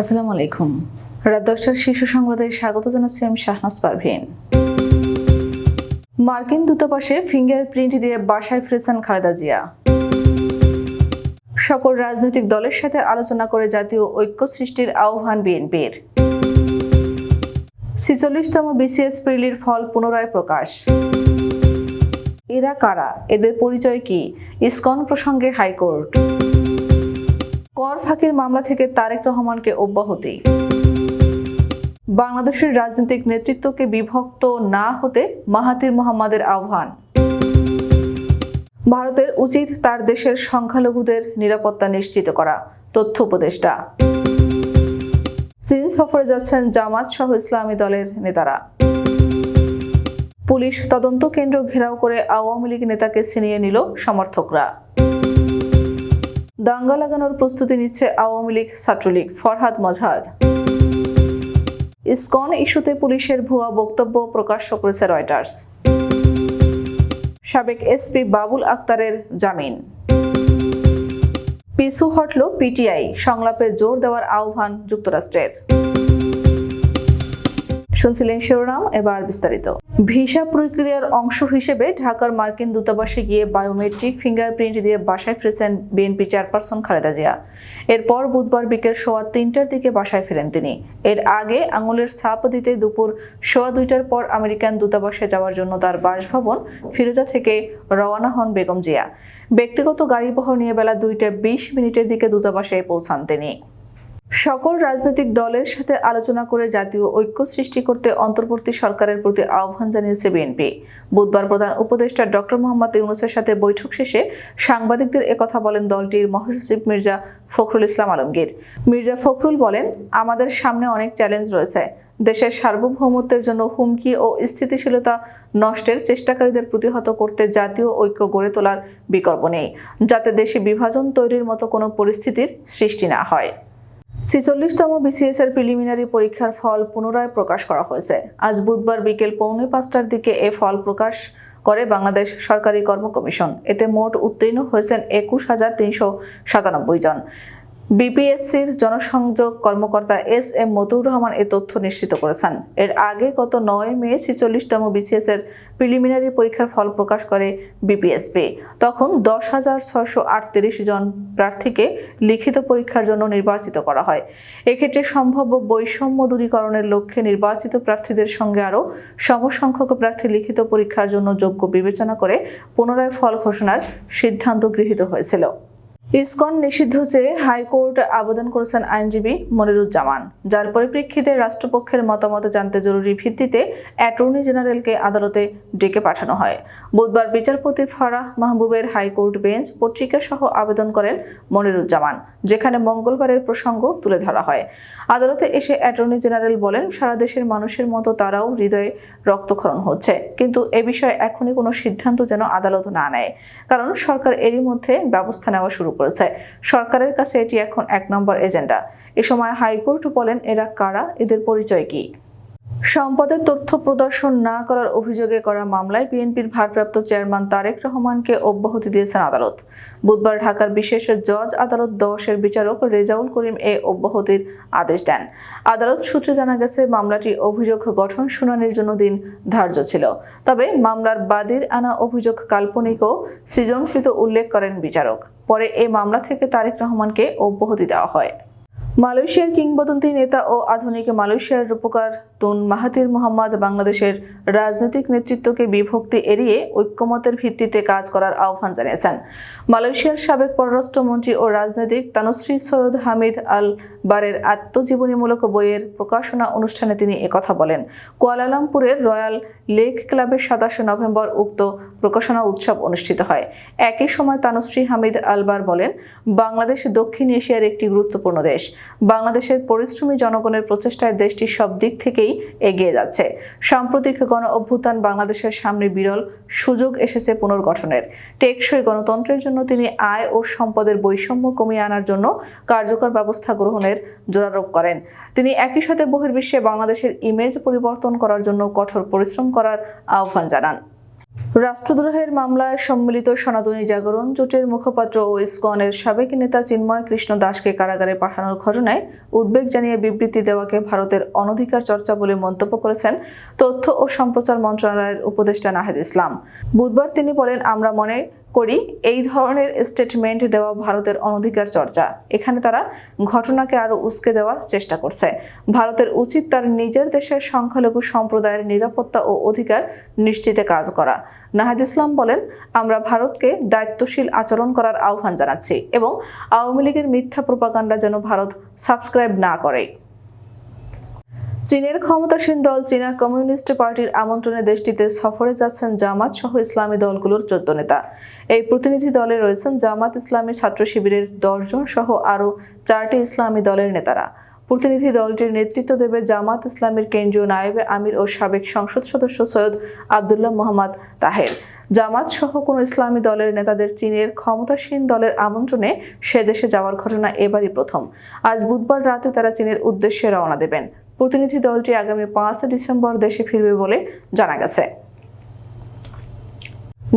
আসসালামু আলাইকুম। রাত দশটার শীর্ষ সংবাদে স্বাগত জানাচ্ছি আমি শাহনাজ পারভিন। মার্কিন দূতাবাসে ফিঙ্গারপ্রিন্ট দিয়ে বাসায় ফিরেছেন খালেদা জিয়া। সকল রাজনৈতিক দলের সাথে আলোচনা করে জাতীয় ঐক্য সৃষ্টির আহ্বান বিএনপির। ছিচল্লিশতম বিসিএস প্রিলির ফল পুনরায় প্রকাশ। এরা কারা? এদের পরিচয় কি? ইসকন প্রসঙ্গে হাইকোর্ট। কর ফাঁকির মামলা থেকে তারেক রহমানকে অব্যাহতি। বাংলাদেশের রাজনৈতিক নেতৃত্বকে বিভক্ত না হতে মাহাতির মোহাম্মদের আহ্বান। ভারতের উচিত তার দেশের সংখ্যালঘুদের নিরাপত্তা নিশ্চিত করা, তথ্য উপদেষ্টা। চীন সফরে যাচ্ছেন জামাত সহ ইসলামী দলের নেতারা। পুলিশ তদন্ত কেন্দ্র ঘেরাও করে আওয়ামী লীগ নেতাকে ছিনিয়ে নিল সমর্থকরা। দাঙ্গা লাগানোর প্রস্তুতি নিচ্ছে আওয়ামী লীগ ছাত্রলীগ। ফরহাদ মজহার। ইসকন ইস্যুতে পুলিশের ভুয়া বক্তব্য প্রকাশ্য করেছে রয়টার্স। সাবেক এসপি বাবুল আক্তারের জামিন। পিছু হটল পিটিআই, সংলাপে জোর দেওয়ার আহ্বান যুক্তরাষ্ট্রের। শুনছিলেন শিরোনাম, এবার বিস্তারিত। ভিসা প্রক্রিয়ার অংশ হিসেবে ঢাকার মার্কিন দূতাবাসে গিয়ে বায়োমেট্রিক ফিঙ্গারপ্রিন্ট দিয়ে বাসায় ফিরেছেন বিএনপি চেয়ারপারসন খালেদা জিয়া। এরপর বুধবার বিকেল সোয়া তিনটার দিকে বাসায় ফেরেন তিনি। এর আগে আঙুলের ছাপ দিতে দুপুর সোয়া দুইটার পর আমেরিকান দূতাবাসে যাওয়ার জন্য তার বাসভবন ফিরোজা থেকে রওনা হন বেগম জিয়া। ব্যক্তিগত গাড়িবহর নিয়ে বেলা দুইটা বিশ মিনিটের দিকে দূতাবাসে পৌঁছান তিনি। সকল রাজনৈতিক দলের সাথে আলোচনা করে জাতীয় ঐক্য সৃষ্টি করতে অন্তর্বর্তী সরকারের প্রতি আহ্বান জানিয়েছে বিএনপি। বুধবার প্রধান উপদেষ্টা ডক্টর মোহাম্মদ ইউনুসের সাথে বৈঠক শেষে সাংবাদিকদের একথা বলেন দলটির মহাসচিব মির্জা ফখরুল ইসলাম আলমগীর। মির্জা ফখরুল বলেন, আমাদের সামনে অনেক চ্যালেঞ্জ রয়েছে। দেশের সার্বভৌমত্বের জন্য হুমকি ও স্থিতিশীলতা নষ্টের চেষ্টাকারীদের প্রতিহত করতে জাতীয় ঐক্য গড়ে তোলার বিকল্প নেই, যাতে দেশে বিভাজন তৈরির মতো কোনো পরিস্থিতির সৃষ্টি না হয়। ছিচল্লিশতম বিসিএস এর প্রিলিমিনারি পরীক্ষার ফল পুনরায় প্রকাশ করা হয়েছে। আজ বুধবার বিকেল পৌনে পাঁচটার দিকে এ ফল প্রকাশ করে বাংলাদেশ সরকারি কর্ম কমিশন এতে মোট উত্তীর্ণ হয়েছেন একুশ হাজার তিনশো সাতানব্বই জন। বিপিএসসির জনসংযোগ কর্মকর্তা এস এম মতুর রহমান এ তথ্য নিশ্চিত করেছেন। এর আগে গত নয় মে ছিচল্লিশতম বিসিএস এর প্রিলিমিনারি পরীক্ষার ফল প্রকাশ করে বিপিএসপি তখন দশ হাজার ছয়শো আটত্রিশ জন প্রার্থীকে লিখিত পরীক্ষার জন্য নির্বাচিত করা হয়। এক্ষেত্রে সম্ভাব্য বৈষম্য দূরীকরণের লক্ষ্যে নির্বাচিত প্রার্থীদের সঙ্গে আরও সমসংখ্যক প্রার্থী লিখিত পরীক্ষার জন্য যোগ্য বিবেচনা করে পুনরায় ফল ঘোষণার সিদ্ধান্ত গৃহীত হয়েছিল। ইসকন নিষিদ্ধ চেয়ে হাইকোর্ট আবেদন করেছেন আইনজীবী মনিরুজ্জামান, যার পরিপ্রেক্ষিতে রাষ্ট্রপক্ষের মতামত জানতে জরুরি ভিত্তিতে অ্যাটর্নি জেনারেলকে আদালতে ডেকে পাঠানো হয়। বুধবার বিচারপতি ফারাহ মাহবুবের হাইকোর্ট বেঞ্চ পত্রিকা সহ আবেদন করেন মনিরুজ্জামান, যেখানে মঙ্গলবারের প্রসঙ্গ তুলে ধরা হয়। আদালতে এসে অ্যাটর্নি জেনারেল বলেন, সারা দেশের মানুষের মতো তারাও হৃদয়ে রক্তক্ষরণ হচ্ছে, কিন্তু এ বিষয়ে এখনই কোনো সিদ্ধান্ত যেন আদালত না নেয়, কারণ সরকার এরই মধ্যে ব্যবস্থা নেওয়া শুরু করেছে। সরকারের কাছে এটি এখন এক নম্বর এজেন্ডা। এ সময় হাইকোর্ট বলেন, এরা কারা, এদের পরিচয় কি? সম্পদের তথ্য প্রদর্শন না করার অভিযোগে করা মামলায় বিএনপির ভারপ্রাপ্ত চেয়ারম্যান তারেক রহমানকে অব্যাহতি দিয়েছেন আদালত। বুধবার ঢাকার বিশেষ জজ আদালত দশের বিচারক রেজাউল করিম এ অব্যাহতির আদেশ দেন। আদালত সূত্রে জানা গেছে, মামলাটি অভিযোগ গঠন শুনানির জন্য দিন ধার্য ছিল। তবে মামলার বাদীর আনা অভিযোগ কাল্পনিক ও সৃজনকৃত উল্লেখ করেন বিচারক। পরে এ মামলা থেকে তারেক রহমানকে অব্যাহতি দেওয়া হয়। মালয়েশিয়ার কিংবদন্তি নেতা ও আধুনিক মালয়েশিয়ার রূপকার তুন মাহাতির মোহাম্মদ বাংলাদেশের রাজনৈতিক নেতৃত্বকে বিভক্তি এড়িয়ে ঐক্যমতের ভিত্তিতে কাজ করার আহ্বান জানিয়েছেন। মালয়েশিয়ার সাবেক পররাষ্ট্রমন্ত্রী ও রাজনৈতিক তানুশ্রী সৈয়দ হামিদ আল বারের আত্মজীবনীমূলক বইয়ের প্রকাশনা অনুষ্ঠানে তিনি একথা বলেন। কুয়ালালামপুরের রয়্যাল লেক ক্লাবের সাতাশে নভেম্বর উক্ত প্রকাশনা উৎসব অনুষ্ঠিত হয়। একই সময় তানুশ্রী হামিদ আলবার বলেন, বাংলাদেশ দক্ষিণ এশিয়ার একটি গুরুত্বপূর্ণ দেশ। বাংলাদেশের পরিশ্রমী জনগণের প্রচেষ্টায় দেশটি সব দিক থেকেই এগিয়ে যাচ্ছে। সাম্প্রতিক গণ অভ্যুত্থান বাংলাদেশের সামনে বিরল সুযোগ এসেছে পুনর্গঠনের। টেকসই গণতন্ত্রের জন্য তিনি আয় ও সম্পদের বৈষম্য কমিয়ে আনার জন্য কার্যকর ব্যবস্থা গ্রহণের জোরারোপ করেন। তিনি একই সাথে বহির্বিশ্বে বাংলাদেশের ইমেজ পরিবর্তন করার জন্য কঠোর পরিশ্রম করার আহ্বান জানান। রাষ্ট্রদ্রোহের মামলায় সম্মিলিত সনাতনী জাগরণ জোটের মুখপাত্র ও ইসকনের সাবেক নেতা চিন্ময় কৃষ্ণ দাসকে কারাগারে পাঠানোর ঘটনায় উদ্বেগ জানিয়ে বিবৃতি দেওয়াকে ভারতের অনধিকার চর্চা বলে মন্তব্য করেছেন তথ্য ও সম্প্রচার মন্ত্রণালয়ের উপদেষ্টা নাহেদ ইসলাম। বুধবার তিনি বলেন, আমরা মনে করি, এই ধরনের স্টেটমেন্ট দেওয়া ভারতের অনধিকার চর্চা। এখানে তারা ঘটনাকে আরও উস্কে দেওয়ার চেষ্টা করছে। ভারতের উচিত তার নিজের দেশের সংখ্যালঘু সম্প্রদায়ের নিরাপত্তা ও অধিকার নিশ্চিতে কাজ করা। নাহিদ ইসলাম বলেন, আমরা ভারতকে দায়িত্বশীল আচরণ করার আহ্বান জানাচ্ছি এবং আওয়ামী লীগের মিথ্যা প্রপাগান্ডা যেন ভারত সাবস্ক্রাইব না করে। চীনের ক্ষমতাসীন দল চীনা কমিউনিস্ট পার্টির আমন্ত্রণে দেশটিতে সফরে যাচ্ছেন জামাত সহ ইসলামী দলগুলোর চোদ্দ নেতা। এই প্রতিনিধি দলে রয়েছেন জামাত ইসলামী ছাত্র শিবিরের দশজন সহ আরও চারটি ইসলামী দলের নেতারা। প্রতিনিধি দলটির নেতৃত্ব দেবে জামাত ইসলামের কেন্দ্রীয় নায়েবে আমির ও সাবেক সংসদ সদস্য সৈয়দ আবদুল্লাহ মোহাম্মদ তাহের। জামাত সহ কোনো ইসলামী দলের নেতাদের চীনের ক্ষমতাসীন দলের আমন্ত্রণে সে দেশে যাওয়ার ঘটনা এবারই প্রথম। আজ বুধবার রাতে তারা চীনের উদ্দেশ্যে রওনা দেবেন। প্রতিনিধি দলটি আগামী পাঁচ ডিসেম্বর দেশে ফিরবে বলে জানা গেছে।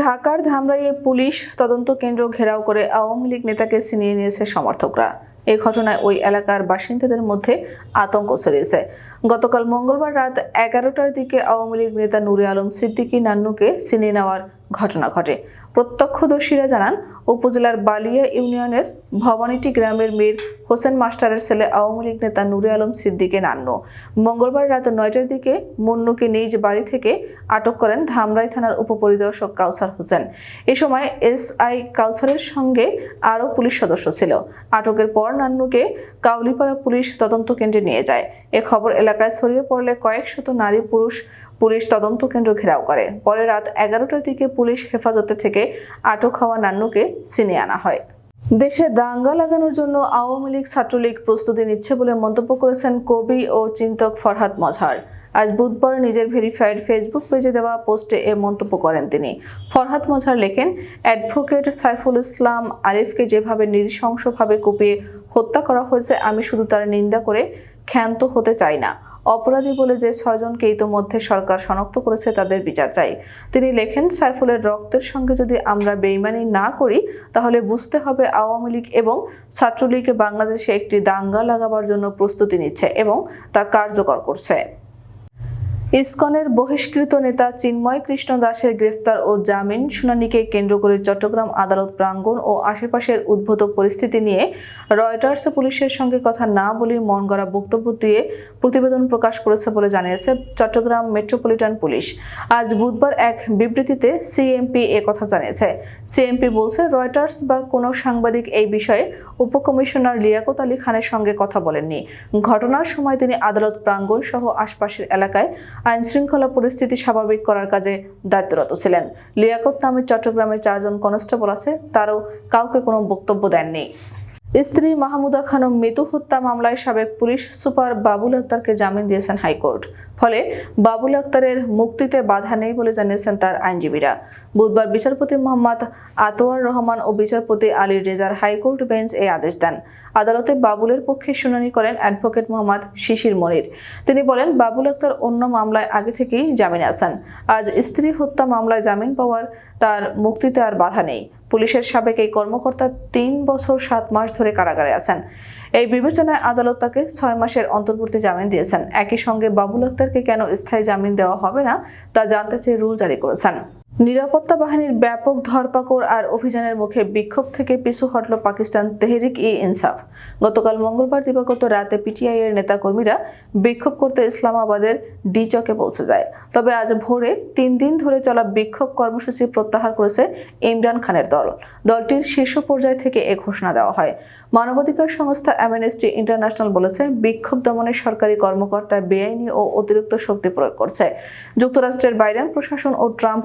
ঢাকার ধামরাইয়ে পুলিশ তদন্ত কেন্দ্র ঘেরাও করে আওয়ামী লীগ নেতাকে ছিনিয়ে নিয়েছে সমর্থকরা। এই ঘটনায় ওই এলাকার বাসিন্দাদের মধ্যে আতঙ্ক ছড়িয়েছে। গতকাল মঙ্গলবার রাত এগারোটার দিকে আওয়ামী লীগ নেতা নুরে আলম সিদ্দিকী নান্নুকে ছিনিয়ে নেওয়ার ঘটনা ঘটে। প্রত্যক্ষদর্শীরা জানান, উপজেলার বালিয়া ইউনিয়নের ভবানীটি গ্রামের মীর হোসেন মাস্টারের ছেলে আওয়ামী লীগ নেতা নুরে আলম সিদ্দিকে নান্নু। মঙ্গলবার রাত নয়টার দিকে মুন্নুকে নিজ বাড়ি থেকে আটক করেন ধামরাই থানার উপপরিদর্শক কাউসার হোসেন। এ সময় এসআই কাউসারের সঙ্গে আরও পুলিশ সদস্য ছিল। আটকের পর নান্নুকে কাউলিপাড়া পুলিশ তদন্ত কেন্দ্রে নিয়ে যায়। এ খবর এলাকায় ছড়িয়ে পড়লে কয়েক শত নারী পুরুষ পুলিশ তদন্ত কেন্দ্র ঘেরাও করে। পরে রাত এগারোটার দিকে পুলিশ হেফাজতে থেকে আটক হওয়া নান্নুকে ছিনিয়ে আনা হয়। দেশে দাঙ্গা লাগানোর জন্য আওয়ামী লীগ ছাত্রলীগ প্রস্তুতি নিচ্ছে বলে মন্তব্য করেছেন কবি ও চিন্তক ফরহাদ মজহার। আজ বুধবার নিজের ভেরিফাইড ফেসবুক পেজে দেওয়া পোস্টে এ মন্তব্য করেন তিনি। ফরহাদ মজহার লেখেন, অ্যাডভোকেট সাইফুল ইসলাম আরিফকে যেভাবে নৃশংসভাবে কুপিয়ে হত্যা করা হয়েছে, আমি শুধু তার নিন্দা করে ক্ষান্ত হতে চাই না। অপরাধী বলে যে ছয়জনকে ইতোমধ্যে সরকার শনাক্ত করেছে, তাদের বিচার চাই। তিনি লেখেন, সাইফুলের রক্তের সঙ্গে যদি আমরা বেইমানি না করি, তাহলে বুঝতে হবে আওয়ামী লীগ এবং ছাত্রলীগ বাংলাদেশে একটি দাঙ্গা লাগাবার জন্য প্রস্তুতি নিচ্ছে এবং তা কার্যকর করছে। ইসকনের বহিষ্কৃত নেতা চিন্ময় কৃষ্ণ দাসের গ্রেফতার ও জামিন শুনানিকে কেন্দ্র করে চট্টগ্রাম আদালত প্রাঙ্গণ ও আশেপাশের উদ্ভূত পরিস্থিতি নিয়ে রয়টার্স পুলিশের সঙ্গে কথা না বলে মন গড়া বক্তব্য দিয়ে প্রতিবেদন প্রকাশ করেছে বলে জানিয়েছে চট্টগ্রাম মেট্রোপলিটন পুলিশ। আজ বুধবার এক বিবৃতিতে সিএমপি কথা জানিয়েছে। সিএমপি বলছে, রয়টার্স বা কোনো সাংবাদিক এই বিষয়ে উপকমিশনার লিয়াকত আলী খানের সঙ্গে কথা বলেননি। ঘটনার সময় তিনি আদালত প্রাঙ্গণ সহ আশপাশের এলাকায় আইন শৃঙ্খলা পরিস্থিতি স্বাভাবিক করার কাজে দায়িত্বরত ছিলেন। লিয়াকত নামে চট্টগ্রামে চারজন কনস্টেবল আছে, তারও কাউকে কোনো বক্তব্য দেননি। স্ত্রী মাহমুদা খানম মৃত্যু হত্যা মামলায় সাবেক পুলিশ সুপার বাবুল আক্তারকে জামিন দিয়েছেন হাইকোর্ট। ফলে বাবুল আক্তারের মুক্তিতে বাধা নেই বলে জানিয়েছেন তার আইনজীবীরা। বুধবার বিচারপতি মোহাম্মদ আতোয়ার রহমান ও বিচারপতি আলী রেজার হাইকোর্ট বেঞ্চ এই আদেশ দেন। আদালতে বাবুলের পক্ষে শুনানি করেন অ্যাডভোকেট মোহাম্মদ শিশির মনির। তিনি বলেন, বাবুল আক্তার অন্য মামলায় আগে থেকেই জামিনে আছেন। আজ স্ত্রী হত্যা মামলায় জামিন পাওয়ার তার মুক্তিতে আর বাধা নেই। পুলিশের সাবেক এই কর্মকর্তা তিন বছর সাত মাস ধরে কারাগারে আছেন। এই বিবেচনায় আদালত তাকে ছয় মাসের অন্তর্বর্তী জামিন দিয়েছেন। একই সঙ্গে বাবুল আক্তারকে কেন স্থায়ী জামিন দেওয়া হবে না, তা জানতে চেয়ে রুল জারি করেছেন। নিরাপত্তা বাহিনীর ব্যাপক ধরপাকড় আর অভিযানের মুখে বিক্ষোভ থেকে পিছু হটল পাকিস্তান তেহরিক ই ইনসাফ। গতকাল মঙ্গলবার দিবাগত রাতে পিটিআই এর নেতাকর্মীরা বিক্ষোভ করতে ইসলামাবাদের ডি চকে পৌঁছে যায়। তবে আজ ভোরে তিন দিন ধরে চলা বিক্ষোভ কর্মসূচি প্রত্যাহার করেছে ইমরান খানের দল। দলটির শীর্ষ পর্যায় থেকে এ ঘোষণা দেওয়া হয়। মানবাধিকার সংস্থা অ্যামনেস্টি ইন্টারন্যাশনাল বলেছে, বিক্ষোভ দমনে সরকারি কর্মকর্তা বেআইনি ও অতিরিক্ত শক্তি প্রয়োগ করছে। যুক্তরাষ্ট্রের বাইডেন প্রশাসন ও ট্রাম্প